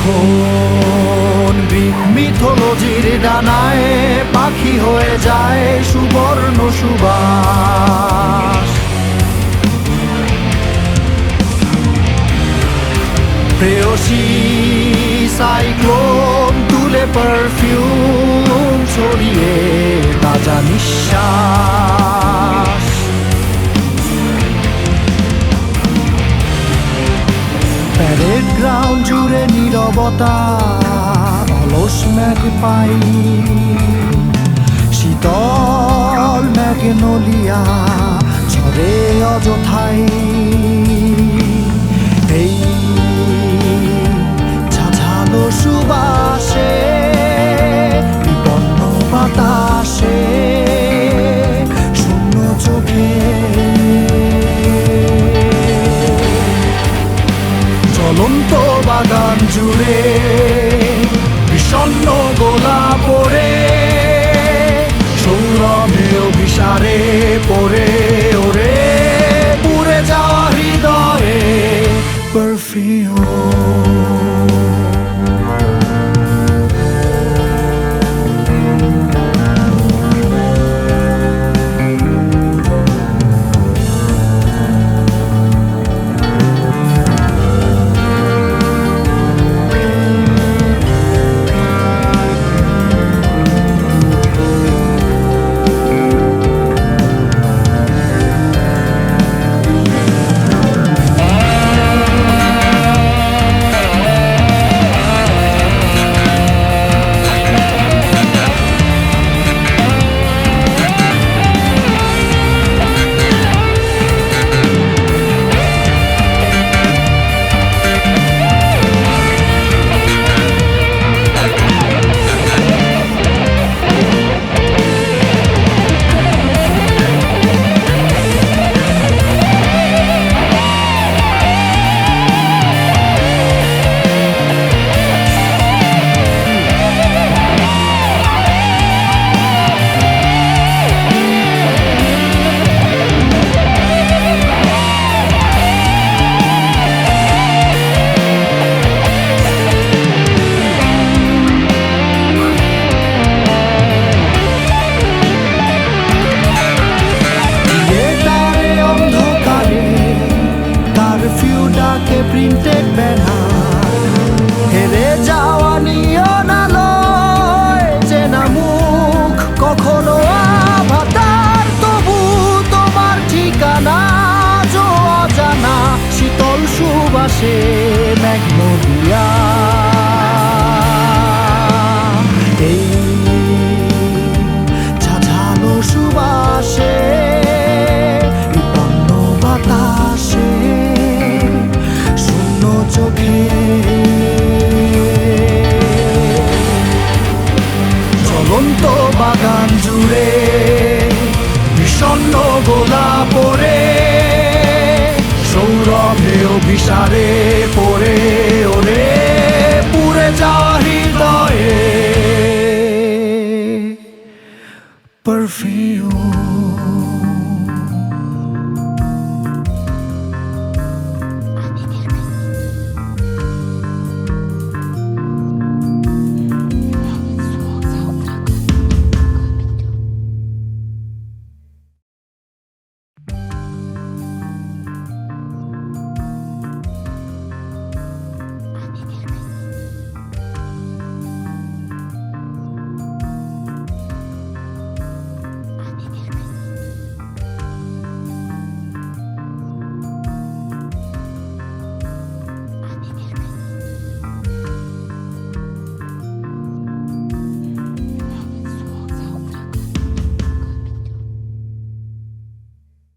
যখন গ্রিক মিথোলজির ডানায় পাখি হয়ে যায় সুবর্ণ সুবাস। সাইক্লোন তুলে পারফিউম ছড়িয়ে তাজা নিঃশ্বাস। প্যারেড গ্রাউন্ড জুড়ে নীরবতা অলস ম্যাগ পাই। শীতল ম্যাগ নলিয়া ঝরে অযথাই। পড়ে ওরে পুরে যাওয়া হৃদয়ে। পারফিউম ঝাঝালো সুবাসে চোখে। চলন্ত বাগান জুড়ে বিষণ্ণ গোলা পড়ে সৌরভে পরে ওরে পুরে যাওয়া হৃদয়ে। Perfume